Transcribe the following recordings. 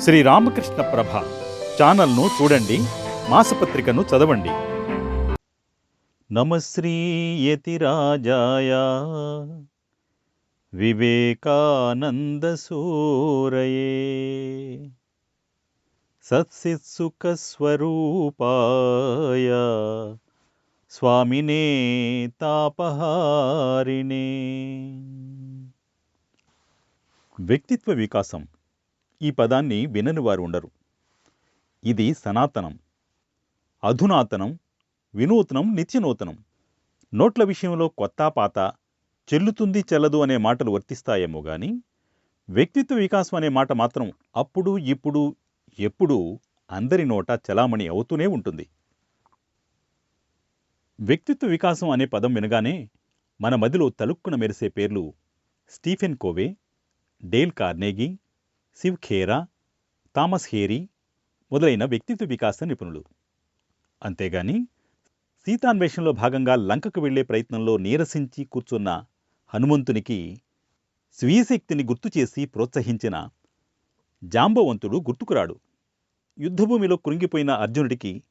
శ్రీ రామకృష్ణ ప్రభ ఛానల్ను చూడండి మాసపత్రికను చదవండి. నమశ్రీ వివేకానందసూరయే. వివేకానంద సూరయే సత్సిత్సుఖస్వరూపాయ స్వామినే తాపహారిణే. వ్యక్తిత్వ వికాసం ఈ పదాన్ని వినని వారు ఉండరు. ఇది సనాతనం అధునాతనం వినూత్నం నిత్యనూతనం. నోట్ల విషయంలో కొత్త పాత చెల్లుతుంది చెల్లదు అనే మాటలు వర్తిస్తాయేమో గాని వ్యక్తిత్వ వికాసం అనే మాట మాత్రం అప్పుడు ఇప్పుడు ఎప్పుడూ అందరి నోట చలామణి అవుతూనే ఉంటుంది. వ్యక్తిత్వ వికాసం అనే పదం వినగానే మన మదిలో తలుక్కున మెరిసే పేర్లు Stephen Covey Dale Carnegie Shiv Khera Thomas Harry మొదలైన వ్యక్తిత్వ వికాస నిపుణులు. అంతేగాని సీతాన్వేషణలో భాగంగా లంకకు వెళ్ళే ప్రయత్నంలో నీరసించి కూర్చున్న హనుమంతునికి స్వీయశక్తిని గుర్తు చేసి ప్రోత్సహించిన జాంబవంతుడు గుర్తుకురాడు. యుద్ధభూమిలో కృంగిపోయిన అర్జునుడికి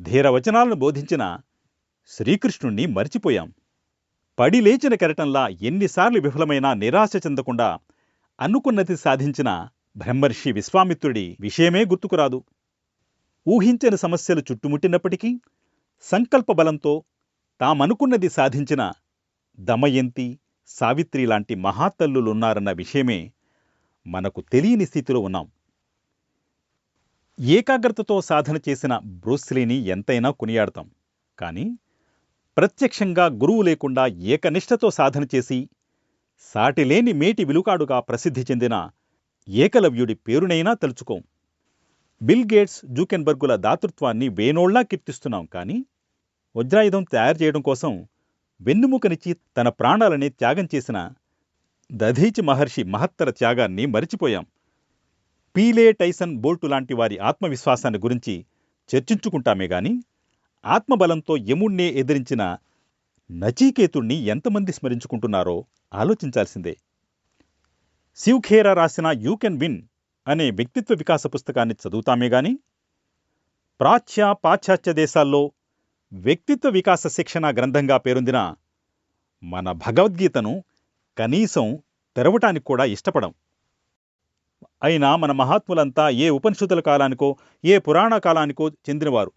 ధీరవచనాలను బోధించిన శ్రీకృష్ణుణ్ణి మరిచిపోయాం. పడి లేచిన కెరటంలా ఎన్నిసార్లు విఫలమైనా నిరాశ చెందకుండా అనుకున్నది సాధించిన బ్రహ్మర్షి విశ్వామిత్రుడి విషయమే గుర్తుకురాదు. ఊహించని సమస్యలు చుట్టుముట్టినప్పటికీ సంకల్ప బలంతో తామనుకున్నది సాధించిన దమయంతి సావిత్రి లాంటి మహాతల్లులున్నారన్న విషయమే మనకు తెలియని స్థితిలో ఉన్నాం. ఏకాగ్రతతో సాధన చేసిన బ్రూస్లీని ఎంతైనా కొనియాడతాం. కానీ ప్రత్యక్షంగా గురువు లేకుండా ఏకనిష్టతో సాధన చేసి సాటిలేని మేటి విలుకాడుగా ప్రసిద్ధి చెందిన ఏకలవ్యుడి పేరునైనా తలుచుకోం. బిల్ గేట్స్ జూకెన్బర్గుల దాతృత్వాన్ని వేనోళ్ళా కీర్తిస్తున్నాం కానీ వజ్రాయుధం తయారు చేయడం కోసం వెన్నుముకనిచ్చి తన ప్రాణాలని త్యాగం చేసిన దధీచి మహర్షి మహత్తర త్యాగాన్ని మరిచిపోయాం. పీలే టైసన్ బోల్టు లాంటి వారి ఆత్మవిశ్వాసాన్ని గురించి చర్చించుకుంటామే గాని ఆత్మబలంతో యముణ్ణే ఎదిరించిన నచీకేతుణ్ణి ఎంతమంది స్మరించుకుంటున్నారో ఆలోచించాల్సిందే. శివ్ఖేరా రాసిన యూ కెన్ విన్ అనే వ్యక్తిత్వ వికాస పుస్తకాన్ని చదువుతామే గాని? ప్రాచ్య పాశ్చాత్య దేశాల్లో వ్యక్తిత్వ వికాస శిక్షణ గ్రంథంగా పేరొందిన మన భగవద్గీతను కనీసం తెరవటానికి కూడా ఇష్టపడం. అయినా మన మహాత్ములంతా ఏ ఉపనిషత్తుల కాలానికో ఏ పురాణ కాలానికో చెందినవారు.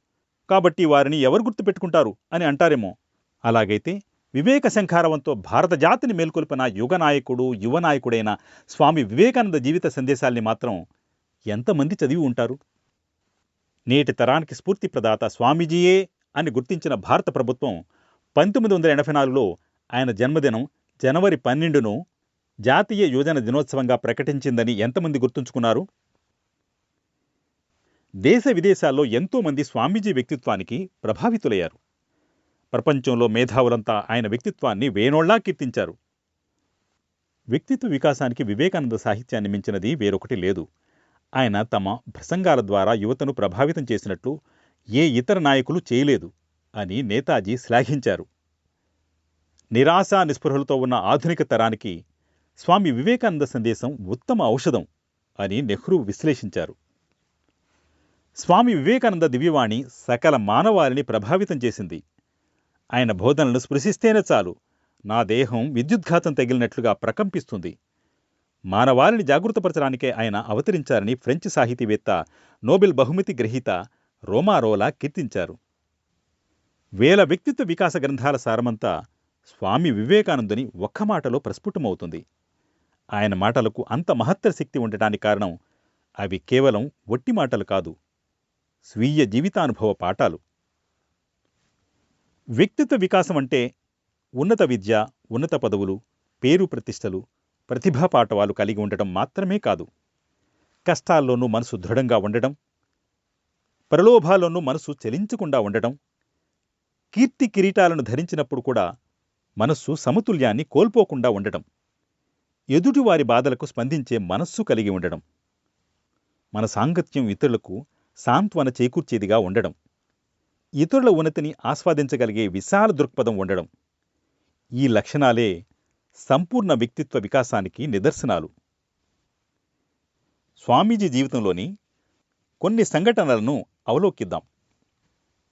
కాబట్టి వారిని ఎవరు గుర్తుపెట్టుకుంటారు అని అంటారేమో? అలాగైతే వివేక శంఖారవంతో భారత జాతిని మేల్కొల్పిన యుగ నాయకుడు యువ నాయకుడైన స్వామి వివేకానంద జీవిత సందేశాల్ని మాత్రం ఎంతమంది చదివి ఉంటారు? నేటి తరానికి స్ఫూర్తి ప్రదాత స్వామీజీయే అని గుర్తించిన భారత ప్రభుత్వం పంతొమ్మిది వందల ఎనభై నాలుగులో ఆయన జన్మదినం జనవరి పన్నెండును జాతీయ యువజన దినోత్సవంగా ప్రకటించిందని ఎంతమంది గుర్తుంచుకున్నారు? దేశ విదేశాల్లో ఎంతోమంది స్వామీజీ వ్యక్తిత్వానికి ప్రభావితులయ్యారు. ప్రపంచంలో మేధావులంతా ఆయన వ్యక్తిత్వాన్ని వేనోళ్ళా కీర్తించారు. వ్యక్తిత్వ వికాసానికి వివేకానంద సాహిత్యాన్ని మించినది వేరొకటి లేదు. ఆయన తమ ప్రసంగాల ద్వారా యువతను ప్రభావితం చేసినట్లు ఏ ఇతర నాయకులు చేయలేదు అని నేతాజీ శ్లాఘించారు. నిరాశా నిస్పృహలతో ఉన్న ఆధునిక తరానికి స్వామి వివేకానంద సందేశం ఉత్తమ ఔషధం అని నెహ్రూ విశ్లేషించారు. స్వామి వివేకానంద దివ్యవాణి సకల మానవాళిని ప్రభావితం చేసింది. ఆయన బోధనలు స్పృశిస్తేనే చాలు. నా దేహం విద్యుద్ఘాతం తగిలినట్లుగా ప్రకంపిస్తుంది. మానవాళిని జాగృతపరచడానికే ఆయన అవతరించారని ఫ్రెంచ్ సాహితీవేత్త నోబెల్ బహుమతి గ్రహీత రోమారోలా కీర్తించారు. వేల వ్యక్తిత్వ వికాస గ్రంథాల సారమంతా స్వామి వివేకానందుని ఒక్క మాటలో ప్రస్ఫుటమవుతుంది. ఆయన మాటలకు అంత మహత్తర శక్తి ఉండటానికి కారణం అవి కేవలం ఒట్టి మాటలు కాదు. స్వీయ జీవితానుభవ పాఠాలు. వ్యక్తిత్వ వికాసం అంటే ఉన్నత విద్య ఉన్నత పదవులు పేరు ప్రతిష్టలు ప్రతిభా పాఠవాలు కలిగి ఉండటం మాత్రమే కాదు. కష్టాల్లోనూ మనసు దృఢంగా ఉండడం ప్రలోభాల్లోనూ మనసు చలించకుండా ఉండడం కీర్తి కిరీటాలను ధరించినప్పుడు కూడా మనస్సు సమతుల్యాన్ని కోల్పోకుండా ఉండడం ఎదుటివారి బాధలకు స్పందించే మనస్సు కలిగి ఉండడం మన సాంగత్యం ఇతరులకు సాంత్వన చేకూర్చేదిగా ఉండడం ఇతరుల ఉన్నతిని ఆస్వాదించగలిగే విశాల దృక్పథం ఉండడం ఈ లక్షణాలే సంపూర్ణ వ్యక్తిత్వ వికాసానికి నిదర్శనాలు. స్వామీజీ జీవితంలోని కొన్ని సంఘటనలను అవలోకిద్దాం.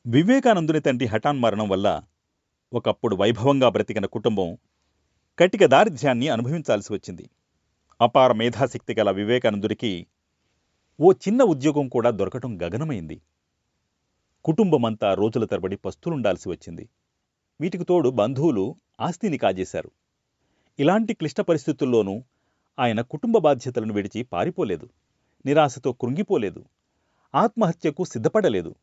వివేకానందుని తండ్రి హఠాన్ మరణం వల్ల ఒకప్పుడు వైభవంగా బ్రతికిన కుటుంబం కటిక దారిద్ర్యాన్ని అనుభవించాల్సి వచ్చింది. అపార మేధాశక్తి గల వివేకానందుడికి ఓ చిన్న ఉద్యోగం కూడా దొరకటం గగనమైంది. కుటుంబమంతా రోజుల తరబడి పస్తులుండాల్సి వచ్చింది. వీటికి తోడు బంధువులు ఆస్తిని కాజేశారు. ఇలాంటి క్లిష్ట పరిస్థితుల్లోనూ ఆయన కుటుంబ బాధ్యతలను విడిచి పారిపోలేదు. నిరాశతో కృంగిపోలేదు. ఆత్మహత్యకు సిద్ధపడలేదు.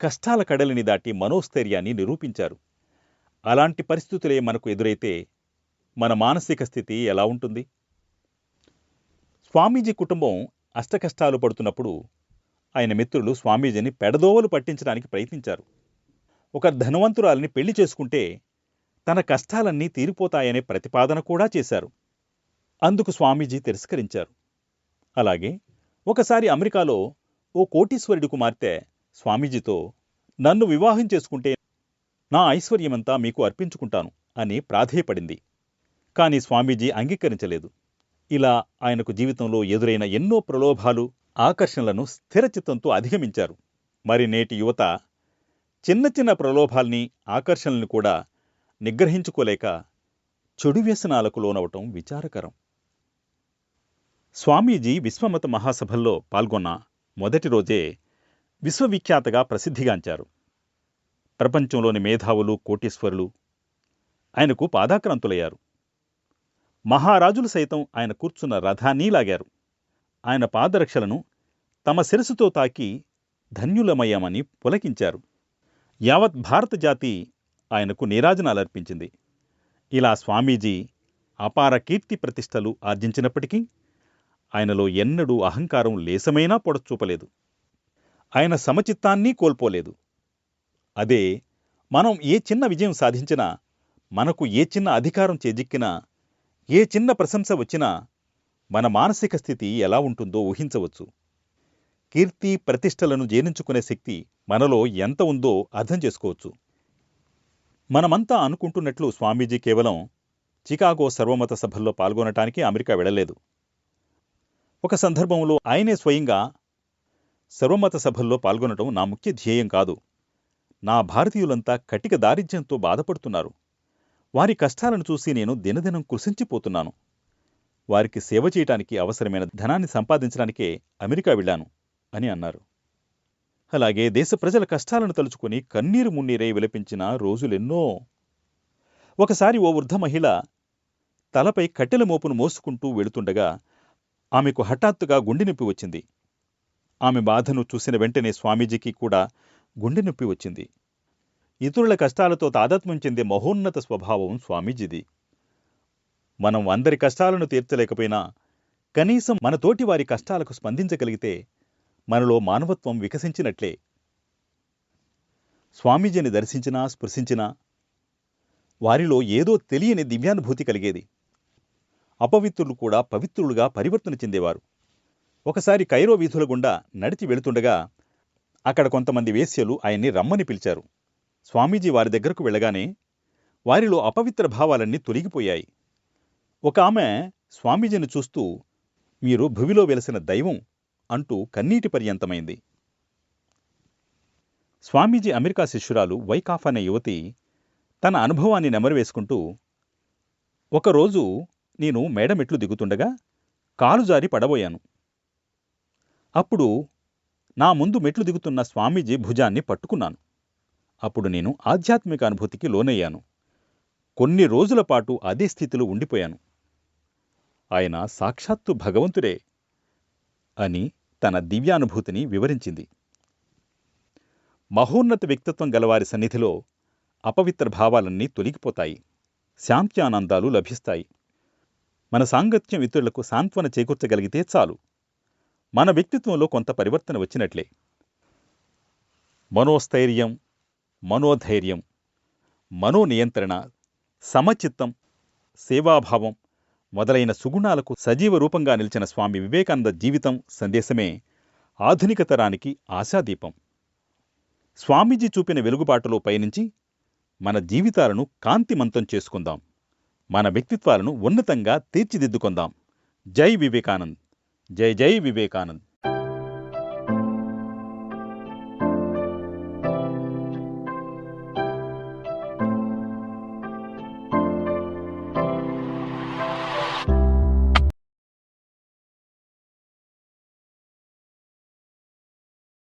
కష్టాల కడలిని దాటి మనోస్థైర్యాన్ని నిరూపించారు. అలాంటి పరిస్థితులే మనకు ఎదురైతే మన మానసిక స్థితి ఎలా ఉంటుంది? స్వామీజీ కుటుంబం అష్టకష్టాలు పడుతున్నప్పుడు ఆయన మిత్రులు స్వామీజీని పెడదోవలు పట్టించడానికి ప్రయత్నించారు. ఒక ధనవంతురాలిని పెళ్ళి చేసుకుంటే తన కష్టాలన్నీ తీరిపోతాయనే ప్రతిపాదన కూడా చేశారు. అందుకు స్వామీజీ తిరస్కరించారు. అలాగే ఒకసారి అమెరికాలో ఓ కోటీశ్వరుడి కుమార్తె స్వామీజీతో నన్ను వివాహం చేసుకుంటే నా ఐశ్వర్యమంతా మీకు అర్పించుకుంటాను అని ప్రాధేయపడింది. కానీ స్వామీజీ అంగీకరించలేదు. ఇలా ఆయనకు జీవితంలో ఎదురైన ఎన్నో ప్రలోభాలు ఆకర్షణలను స్థిరచిత్తంతో అధిగమించారు. మరి నేటి యువత చిన్న చిన్న ప్రలోభాల్ని ఆకర్షణల్ని కూడా నిగ్రహించుకోలేక చెడు వ్యసనాలకు లోనవటం విచారకరం. స్వామీజీ విశ్వమత మహాసభల్లో పాల్గొన్న మొదటి రోజే విశ్వవిఖ్యాతగా ప్రసిద్ధిగాంచారు. ప్రపంచంలోని మేధావులు కోటీశ్వరులు ఆయనకు పాదాక్రాంతులయ్యారు. మహారాజులు సైతం ఆయన కూర్చున్న రథాన్ని లాగారు. ఆయన పాదరక్షలను తమ శిరసుతో తాకి ధన్యులమయ్యామని పులకించారు. యావత్ భారత జాతి ఆయనకు నీరాజనాలర్పించింది. ఇలా స్వామీజీ అపార కీర్తి ప్రతిష్టలు ఆర్జించినప్పటికీ ఆయనలో ఎన్నడూ అహంకారం లేసమైనా పొడచూపలేదు. ఆయన సమచిత్తాన్ని కోల్పోలేదు. అదే మనం ఏ చిన్న విజయం సాధించినా మనకు ఏ చిన్న అధికారం చేజిక్కినా ఏ చిన్న ప్రశంస వచ్చినా మన మానసిక స్థితి ఎలా ఉంటుందో ఊహించవచ్చు. కీర్తి ప్రతిష్టలను జీర్ణించుకునే శక్తి మనలో ఎంత ఉందో అర్థం చేసుకోవచ్చు. మనమంతా అనుకుంటున్నట్లు స్వామీజీ కేవలం చికాగో సర్వమత సభల్లో పాల్గొనటానికి అమెరికా వెళ్ళలేదు. ఒక సందర్భంలో ఆయనే స్వయంగా సర్వమత సభల్లో పాల్గొనటం నా ముఖ్య ధ్యేయం కాదు. నా భారతీయులంతా కటిక దారిద్ర్యంతో బాధపడుతున్నారు. వారి కష్టాలను చూసి నేను దినదినం కృషించిపోతున్నాను వారికి సేవ చేయటానికి అవసరమైన ధనాన్ని సంపాదించడానికే అమెరికా వెళ్ళాను అని అన్నారు. అలాగే దేశ ప్రజల కష్టాలను తలుచుకుని కన్నీరు మున్నీరై విలపించిన రోజులెన్నో. ఒకసారి ఓ వృద్ధ మహిళ తలపై కట్టెల మోపును మోసుకుంటూ వెళుతుండగా ఆమెకు హఠాత్తుగా గుండె నొప్పి వచ్చింది. ఆమె బాధను చూసిన వెంటనే స్వామీజీకి కూడా గుండె నొప్పి వచ్చింది. ఇతరుల కష్టాలతో తాదాత్మ్యం చెందే మహోన్నత స్వభావం స్వామీజీది. మనం అందరి కష్టాలను తీర్చలేకపోయినా కనీసం మన తోటి వారి కష్టాలకు స్పందించగలిగితే మనలో మానవత్వం వికసించినట్లే. స్వామీజీని దర్శించినా స్పృశించినా వారిలో ఏదో తెలియని దివ్యానుభూతి కలిగేది. అపవిత్రులు కూడా పవిత్రులుగా పరివర్తన చెందేవారు. ఒకసారి కైరో వీధుల గుండా నడిచి వెళుతుండగా అక్కడ కొంతమంది వేశ్యలు ఆయన్ని రమ్మని పిలిచారు. స్వామీజీ వారి దగ్గరకు వెళ్ళగానే వారిలో అపవిత్ర భావాలన్నీ తొలగిపోయాయి. ఒక ఆమె స్వామీజీని చూస్తూ మీరు భువిలో వెలసిన దైవం అంటూ కన్నీటి పర్యంతమైంది. స్వామీజీ అమెరికా శిష్యురాలు వైకాఫ్ అనే యువతి తన అనుభవాన్ని నెమరువేసుకుంటూ ఒకరోజు నేను మేడమెట్లు దిగుతుండగా కాలు జారి పడబోయాను. అప్పుడు నా ముందు మెట్లు దిగుతున్న స్వామీజీ భుజాన్ని పట్టుకున్నాను. అప్పుడు నేను ఆధ్యాత్మిక అనుభూతికి లోనయ్యాను. కొన్ని రోజుల పాటు అదే స్థితిలో ఉండిపోయాను. ఆయన సాక్షాత్తు భగవంతుడే అని తన దివ్యానుభూతిని వివరించింది. మహోన్నత వ్యక్తిత్వం గలవారి సన్నిధిలో అపవిత్ర భావాలన్నీ తొలగిపోతాయి. శాంత్యానందాలు లభిస్తాయి. మన సాంగత్యం ఇతరులకు సాంత్వన చేకూర్చగలిగితే చాలు. మన వ్యక్తిత్వంలో కొంత పరివర్తన వచ్చినట్లే. మనోస్థైర్యం మనోధైర్యం మనోనియంత్రణ సమచిత్తం సేవాభావం మొదలైన సుగుణాలకు సజీవ రూపంగా నిలిచిన స్వామి వివేకానంద జీవితం సందేశమే ఆధునిక తరానికి ఆశాదీపం. స్వామీజీ చూపిన వెలుగుబాటులో పయనించి మన జీవితాలను కాంతిమంతం చేసుకుందాం. మన వ్యక్తిత్వాలను ఉన్నతంగా తీర్చిదిద్దుకుందాం. జై వివేకానంద్. జై జై వివేకానంద్.